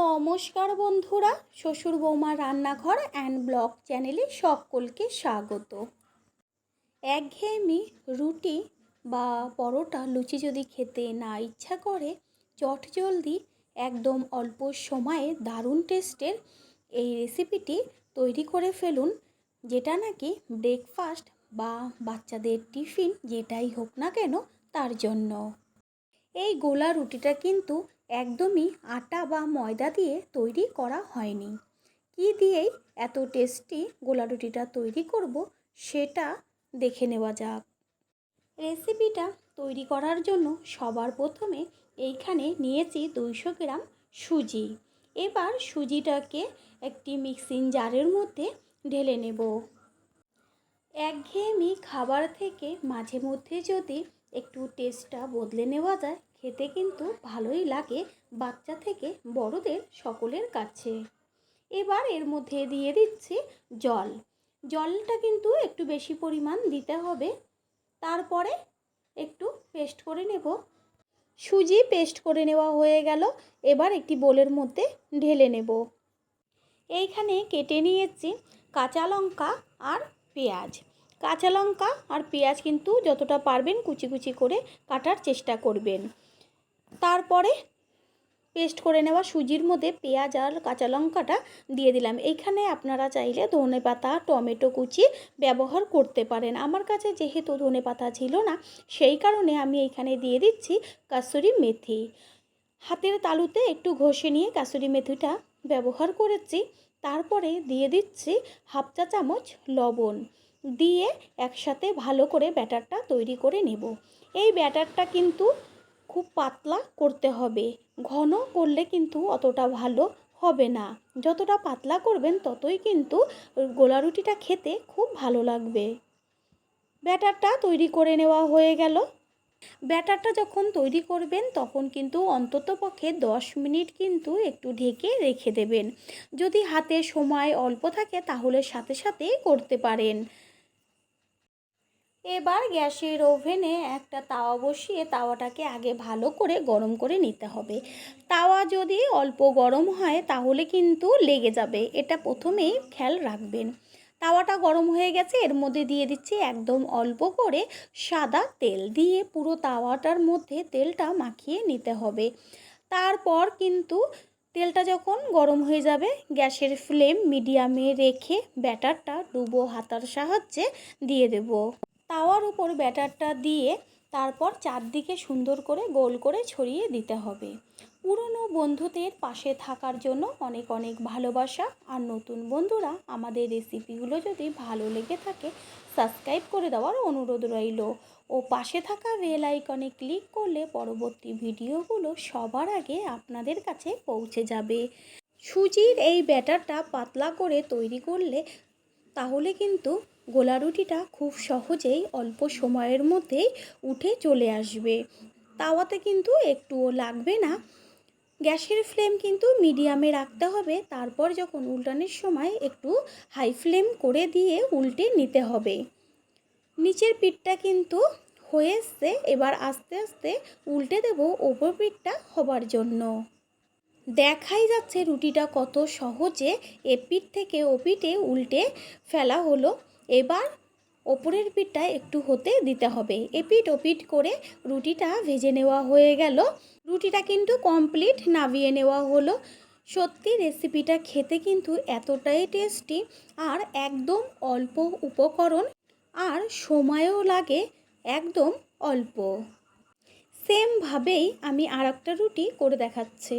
নমস্কার বন্ধুরা, শ্বশুর বৌমা রান্নাঘর অ্যান্ড ব্লগ চ্যানেলে সকলকে স্বাগত। একঘেয়েমি রুটি বা পরোটা, লুচি যদি খেতে না ইচ্ছা করে, চট জলদি একদম অল্প সময়ে দারুণ টেস্টের এই রেসিপিটি তৈরি করে ফেলুন, যেটা নাকি ব্রেকফাস্ট বা বাচ্চাদের টিফিন যেটাই হোক না কেন, তার জন্য। এই গোলা রুটিটা কিন্তু একদমই আটা বা ময়দা দিয়ে তৈরি করা হয়নি। কি দিয়েই এত টেস্টি গোলা রুটিটা তৈরি করব সেটা দেখে নেওয়া যাক। রেসিপিটা তৈরি করার জন্য সবার প্রথমে এইখানে নিয়েছি দুইশো গ্রাম সুজি। এবার সুজিটাকে একটি মিক্সিং জারের মধ্যে ঢেলে নেব। একঘেয়েমি খাবার থেকে মাঝে মধ্যে যদি একটু টেস্টটা বদলে নেওয়া যায় খেতে কিন্তু ভালোই লাগে বাচ্চা থেকে বড়দের সকলের কাছে। এবার এর মধ্যে দিয়ে দিচ্ছি জল। জলটা কিন্তু একটু বেশি পরিমাণ দিতে হবে। তারপরে একটু পেস্ট করে নেব। সুজি পেস্ট করে নেওয়া হয়ে গেল। এবার একটি বোলের মধ্যে ঢেলে নেব। এইখানে কেটে নিয়েছি কাঁচা লঙ্কা আর পেঁয়াজ। কাঁচা লঙ্কা আর পেঁয়াজ কিন্তু যতটা পারবেন কুচি কুচি করে কাটার চেষ্টা করবেন। তারপরে পেস্ট করে নেওয়া সুজির মধ্যে পেঁয়াজ আর কাঁচা লঙ্কাটা দিয়ে দিলাম। এইখানে আপনারা চাইলে ধনে পাতা, টমেটো কুচি ব্যবহার করতে পারেন। আমার কাছে যেহেতু ধনে পাতা ছিল না, সেই কারণে আমি এইখানে দিয়ে দিচ্ছি কাসুরি মেথি। হাতের তালুতে একটু ঘষে নিয়ে কাসুরি মেথিটা ব্যবহার করেছি। তারপরে দিয়ে দিচ্ছি হাফ চা চামচ লবণ। দিয়ে একসাথে ভালো করে ব্যাটারটা তৈরি করে নেব। এই ব্যাটারটা কিন্তু খুব পাতলা করতে হবে। ঘন করলে কিন্তু অতটা ভালো হবে না। যতটা পাতলা করবেন ততই কিন্তু গোলা রুটিটা খেতে খুব ভালো লাগবে। ব্যাটারটা তৈরি করে নেওয়া হয়ে গেল। ব্যাটারটা যখন তৈরি করবেন তখন কিন্তু অন্তত পক্ষে দশ মিনিট কিন্তু একটু ঢেকে রেখে দেবেন। যদি হাতে সময় অল্প থাকে তাহলে সাথে সাথেই করতে পারেন। এবার গ্যাসের ওভেনে একটা তাওয়া বসিয়ে তাওয়াটাকে আগে ভালো করে গরম করে নিতে হবে। তাওয়া যদি অল্প গরম হয় তাহলে কিন্তু লেগে যাবে, এটা প্রথমেই খেয়াল রাখবেন। তাওয়াটা গরম হয়ে গেছে, এর মধ্যে দিয়ে দিচ্ছি একদম অল্প করে সাদা তেল দিয়ে পুরো তাওয়াটার মধ্যে তেলটা মাখিয়ে নিতে হবে। তারপর কিন্তু তেলটা যখন গরম হয়ে যাবে, গ্যাসের ফ্লেম মিডিয়ামে রেখে ব্যাটারটা ডুবো হাতার সাহায্যে দিয়ে দেবো। তাওয়ার উপর ব্যাটারটা দিয়ে তারপর চারদিকে সুন্দর করে গোল করে ছড়িয়ে দিতে হবে। পুরনো বন্ধুদের পাশে থাকার জন্য অনেক অনেক ভালোবাসা। আর নতুন বন্ধুরা, আমাদের রেসিপিগুলো যদি ভালো লেগে থাকে, সাবস্ক্রাইব করে দেওয়ার অনুরোধ রইল। ও পাশে থাকা বেল আইকনে ক্লিক করলে পরবর্তী ভিডিওগুলো সবার আগে আপনাদের কাছে পৌঁছে যাবে। সুজির এই ব্যাটারটা পাতলা করে তৈরি করলে তাহলে কিন্তু গোলা রুটিটা খুব সহজেই অল্প সময়ের মধ্যেই উঠে চলে আসবে। তাওয়াতে কিন্তু একটুও লাগবে না। গ্যাসের ফ্লেম কিন্তু মিডিয়ামে রাখতে হবে। তারপর যখন উল্টানোর সময় একটু হাই ফ্লেম করে দিয়ে উল্টে নিতে হবে। নিচের পিঠটা কিন্তু হয়ে এসছে। এবার আস্তে আস্তে উল্টে দেব ওপর পিঠটা হবার জন্য। দেখাই যাচ্ছে রুটিটা কত সহজে এপিঠ থেকে ওপিঠে উল্টে ফেলা হলো। এবার ওপরের পিঠটা একটু হতে দিতে হবে। এপিট ওপিট করে রুটিটা ভেজে নেওয়া হয়ে গেল। রুটিটা কিন্তু কমপ্লিট নামিয়ে নেওয়া হলো। সত্যি রেসিপিটা খেতে কিন্তু এতটাই টেস্টি আর একদম অল্প উপকরণ আর সময়ও লাগে একদম অল্প। সেমভাবেই আমি আর একটা রুটি করে দেখাচ্ছি।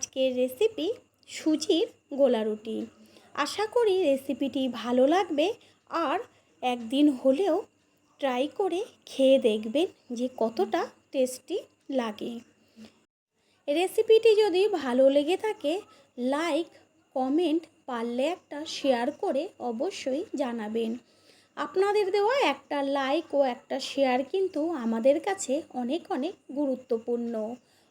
আজকের রেসিপি সুজির গোলা রুটি। আশা করি রেসিপিটি ভালো লাগবে আর একদিন হলেও ট্রাই করে খেয়ে দেখবেন যে কতটা টেস্টি লাগে। রেসিপিটি যদি ভালো লেগে থাকে লাইক কমেন্ট পারলে একটা শেয়ার করে অবশ্যই জানাবেন। আপনাদের দেওয়া একটা লাইক ও একটা শেয়ার কিন্তু আমাদের কাছে অনেক অনেক গুরুত্বপূর্ণ।